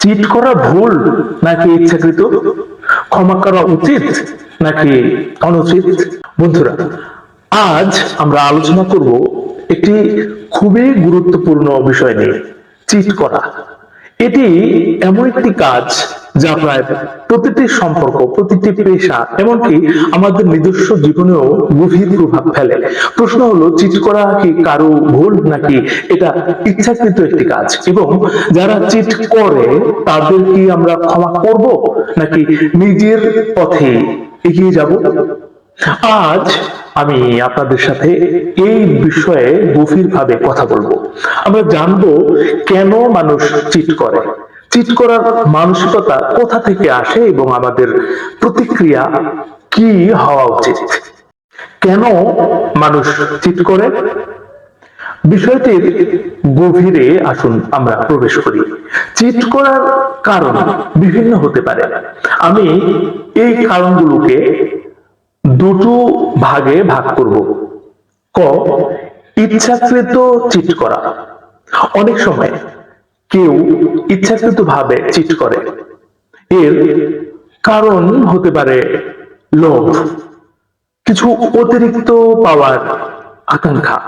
Cheat করা ভুল নাকি ইচ্ছাকৃত? ক্ষমা করা উচিত নাকি অনুচিত? বন্ধুরা, আজ আমরা আলোচনা করব একটি খুবই গুরুত্বপূর্ণ বিষয় নিয়ে চিট করা। এটি এমন একটি কাজ যা প্রায় প্রতিটি সম্পর্ক, প্রতিটি পেশা, এমনকি আমাদের নিজস্ব জীবনেও গভীর প্রভাব ফেলে। প্রশ্ন হলো, চিট করা কি কারও ভুল নাকি এটা ইচ্ছাকৃত একটি কাজ? এবং যারা চিট করে, তাদের কি আমরা ক্ষমা করব নাকি নিজের পথে এগিয়ে যাব? আজ আমি আপনাদের সাথে এই বিষয়ে গভীরভাবে কথা বলব। আমরা জানব কেন মানুষ চিট করে। চিট করার মানসিকতা কোথা থেকে আসে এবং আমাদের প্রতিক্রিয়া কি হওয়া উচিত? কেন মানুষ চিট করে? বিষয়টির গভীরে আসুন আমরা প্রবেশ করি। চিট করার কারণ বিভিন্ন হতে পারে। আমি এই কারণগুলোকে দুটো ভাগে ভাগ করব। ক, ইচ্ছাকৃত চিট করা। অনেক সময় কেউ ইচ্ছাকৃত ভাবে চিট করে। এর কারণ হতে পারে লোভ, কিছু অতিরিক্ত পাওয়ার আকাঙ্ক্ষা,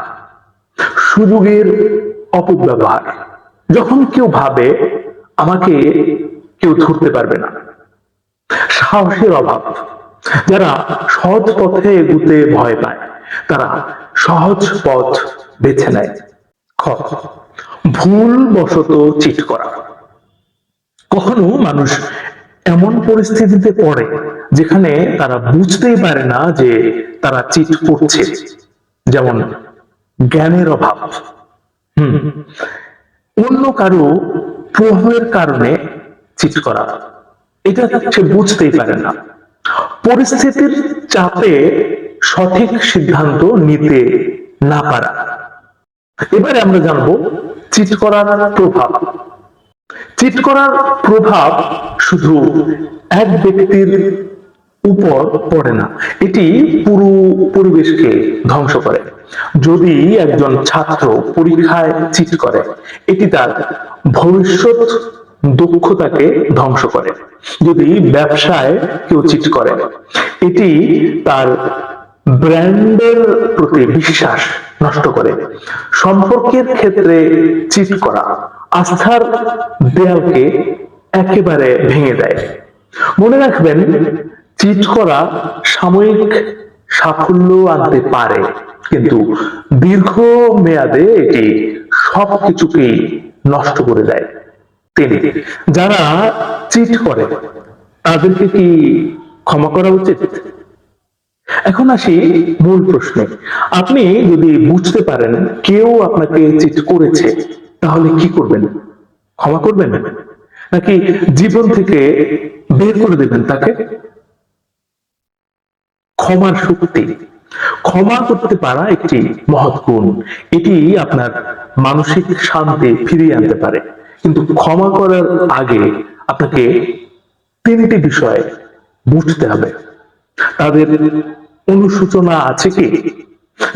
সুযোগের অপব্যবহার। যখন কেউ ভাবে আমাকে কেউ ধরতে পারবে না, সাহসের অভাব যারা সহজ পথে এগুতে ভয় পায়, তারা সহজ পথ বেছে নেয়। খ ভুল বশত চিট করা। কখনো মানুষ এমন পরিস্থিতিতে পড়ে যেখানে তারা বুঝতেই পারে না যে তারা চিট করছে। যেমন জ্ঞানের অভাব। হম, অন্য কারও প্রভাবের কারণে চিট করা। এটা সে বুঝতেই পারে না। পরিস্থিতির চাপে সঠিক সিদ্ধান্ত নিতে না পারা। এবারে আমরা জানব চিট করার প্রভাব। চিট করার প্রভাব শুধু এক ব্যক্তির উপর পড়ে না, এটি পুরো পরিবেশকে ধ্বংস করে। যদি একজন ছাত্র পরীক্ষায় চিট করে, এটি তার ভবিষ্যৎ দক্ষতাকে ধ্বংস করে, যদি ব্যবসায় কেউ চিট করে। এটি তার ব্র্যান্ডের প্রতি বিশ্বাস নষ্ট করে। সম্পর্কের ক্ষেত্রে চিট করা আস্থার দেয়ালকে একেবারে ভেঙে দেয়। মনে রাখবেন চিট করা সাময়িক সাফল্য আনতে পারে, কিন্তু দীর্ঘ মেয়াদে এটি সবকিছুকেই নষ্ট করে দেয়। তিনি। যারা চিট করে, তাদেরকে কি ক্ষমা করা উচিত? এখন আসি মূল প্রশ্নে। আপনি যদি বুঝতে পারেন কেউ আপনাকে চিট করেছে, তাহলে কি করবেন? ক্ষমা করবেন? নাকি জীবন থেকে বের করে দেবেন তাকে? ক্ষমার শক্তি। ক্ষমা করতে পারা একটি মহৎ গুণ। এটি আপনার মানসিক শান্তি ফিরিয়ে আনতে পারে। কিন্তু ক্ষমা করার আগে আপনাকে তিনটি বিষয় বুঝতে হবে। তাদের অনুসূচনা আছে কি?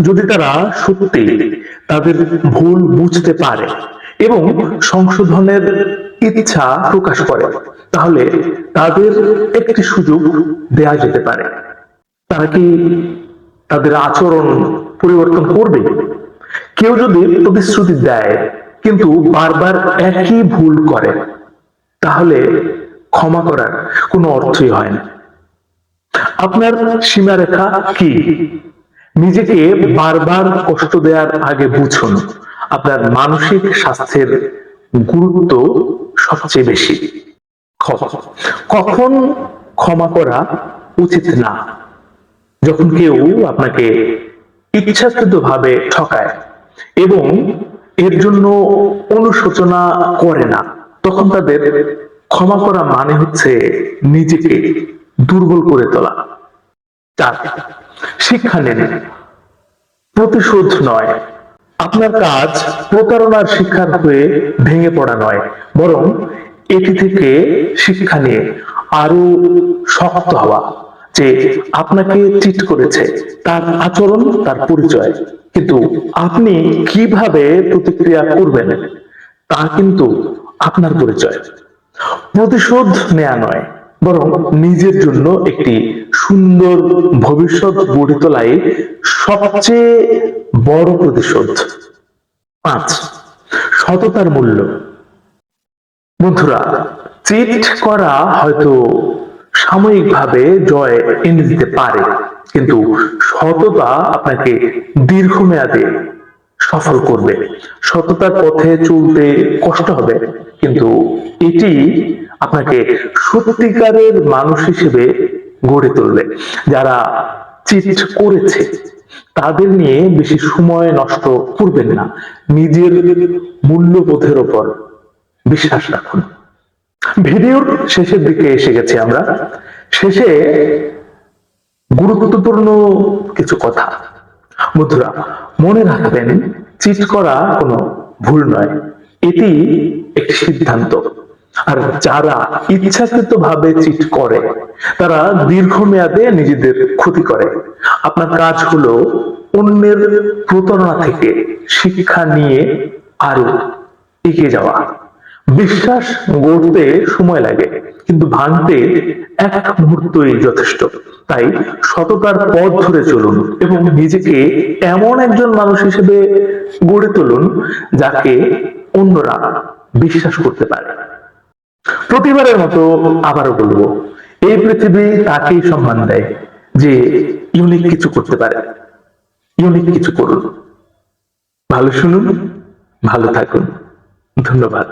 যদি তারা সত্যি তাদের ভুল বুঝতে পারে এবং সংশোধনের ইচ্ছা প্রকাশ করে, তাহলে তাদের একটি সুযোগ দেয়া যেতে পারে। তারা কি তাদের আচরণ পরিবর্তন করবে? কেউ যদি প্রতিশ্রুতি দেয় কিন্তু বারবার একই ভুল করে, তাহলে ক্ষমা করার কোনো অর্থই হয় না। আপনার সীমারেখা কি? নিজেকে বারবার কষ্ট দেওয়ার আগে বুঝুন, আপনার মানসিক স্বাস্থ্যের গুরুত্ব সবচেয়ে বেশি। কখন ক্ষমা করা উচিত না? যখন কেউ আপনাকে ইচ্ছাকৃত ভাবে ঠকায় এবং এর জন্য অনুশোচনা করে না। তখন তাদের ক্ষমা করা মানে হচ্ছে নিজেকে দুর্বল করে তোলা। চার, শিক্ষা নেন। প্রতিশোধ নয়। আপনার কাজ প্রতারণার শিক্ষার হয়ে ভেঙে পড়া নয়, বরং এটি থেকে শিক্ষা নিয়ে আরও শক্ত হওয়া যে আপনাকে চিট করেছে, তার আচরণ, তার পরিচয়। কিন্তু আপনি কীভাবে প্রতিক্রিয়া করবেন তা কিন্তু আপনার পরিচয়। প্রতিশোধ নেয়া নয়, বরং নিজের জন্য একটি সুন্দর ভবিষ্যৎ গড়ে তোলাই সবচেয়ে বড় প্রতিশোধ। পাঁচ, সততার মূল্য। বন্ধুরা, চিট করা হয়তো সাময়িকভাবে জয় এনে দিতে পারে। কিন্তু সততা আপনাকে দীর্ঘমেয়াদে সফল করবে। সততার পথে চলতে কষ্ট হবে, কিন্তু এটি আপনাকে সত্যিকারের মানুষ হিসেবে গড়ে তুলবে। যারা চিট করেছে, তাদের নিয়ে বেশি সময় নষ্ট করবেন না। নিজের মূল্যবোধের ওপর বিশ্বাস রাখুন। ভিডিওর শেষের দিকে এসে গেছি আমরা। শেষে গুরুত্বপূর্ণ কিছু কথা। বন্ধুরা, মনে রাখবেন চিট করা কোনো ভুল নয়। এটি একটি সিদ্ধান্ত। আর যারা ইচ্ছাকৃত ভাবে চিট করে, তারা দীর্ঘমেয়াদে নিজেদের ক্ষতি করে। আপনার কাজ হলো অন্যের প্রতারণা থেকে শিক্ষা নিয়ে আরও এগিয়ে যাওয়া। বিশ্বাস গড়তে সময় লাগে, কিন্তু ভাঙতে এক মুহূর্তই যথেষ্ট। তাই সততার পথ ধরে চলুন এবং নিজেকে এমন একজন মানুষ হিসেবে গড়ে তুলুন যাকে অন্যরা বিশ্বাস করতে পারে। প্রতিবারের মতো আবারও বলব, এই পৃথিবী তাকেই সম্মান দেয় যে ইউনিক কিছু করতে পারে। ইউনিক কিছু করুন। ভালো শুনুন, ভালো থাকুন। ধন্যবাদ।